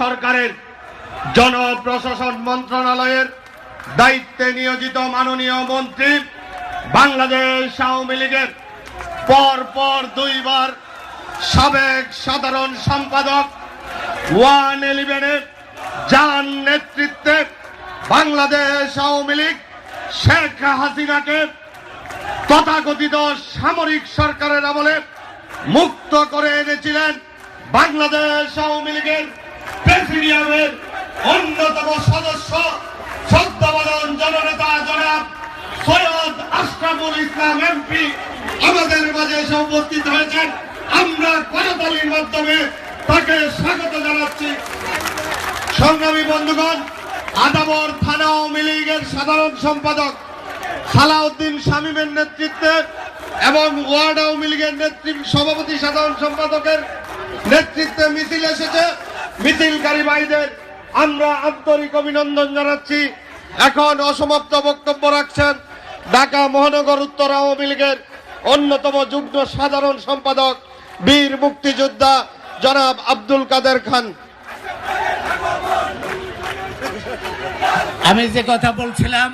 সরকারের জনপ্রশাসন মন্ত্রণালয়ের দায়িত্বে নিয়োজিত মাননীয় মন্ত্রী বাংলাদেশ আওয়ামী লীগের পর পর দুইবার সাবেক সাধারণ সম্পাদক ওয়ান ইলেভেনের যার নেতৃত্বে বাংলাদেশ আওয়ামী লীগ শেখ হাসিনাকে তথাকথিত সামরিক সরকারের আমলে মুক্ত করে এনেছিলেন বাংলাদেশ আওয়ামী লীগের প্রেসিডিয়ামের অন্যতম সদস্য শ্রদ্ধাবরণ জননেতা জনাব সৈয়দ আশরাফুল ইসলাম এমপি আমাদের মাঝে এসে উপস্থিত হয়েছেন। আমরা করতালির মাধ্যমে তাকে স্বাগত জানাচ্ছি। সংগ্রামী বন্ধুগণ, আদাবর থানা আওয়ামী লীগের সাধারণ সম্পাদক সালাউদ্দিন শামীমের নেতৃত্বে এবং ওয়ার্ড আওয়ামী লীগের নেতৃত্ব সভাপতি সাধারণ সম্পাদকের নেতৃত্বে মিছিল এসেছে। মিছিলকারী ভাইদের আমরা আন্তরিক অভিনন্দন জানাচ্ছি। এখন অসমাপ্ত বক্তব্য রাখছেন ঢাকা মহানগর উত্তর আওয়ামী লীগের অন্যতম যুগ্ম সাধারণ সম্পাদক, বীর মুক্তিযোদ্ধা জনাব আব্দুল কাদের খান। আমি যে কথা বলছিলাম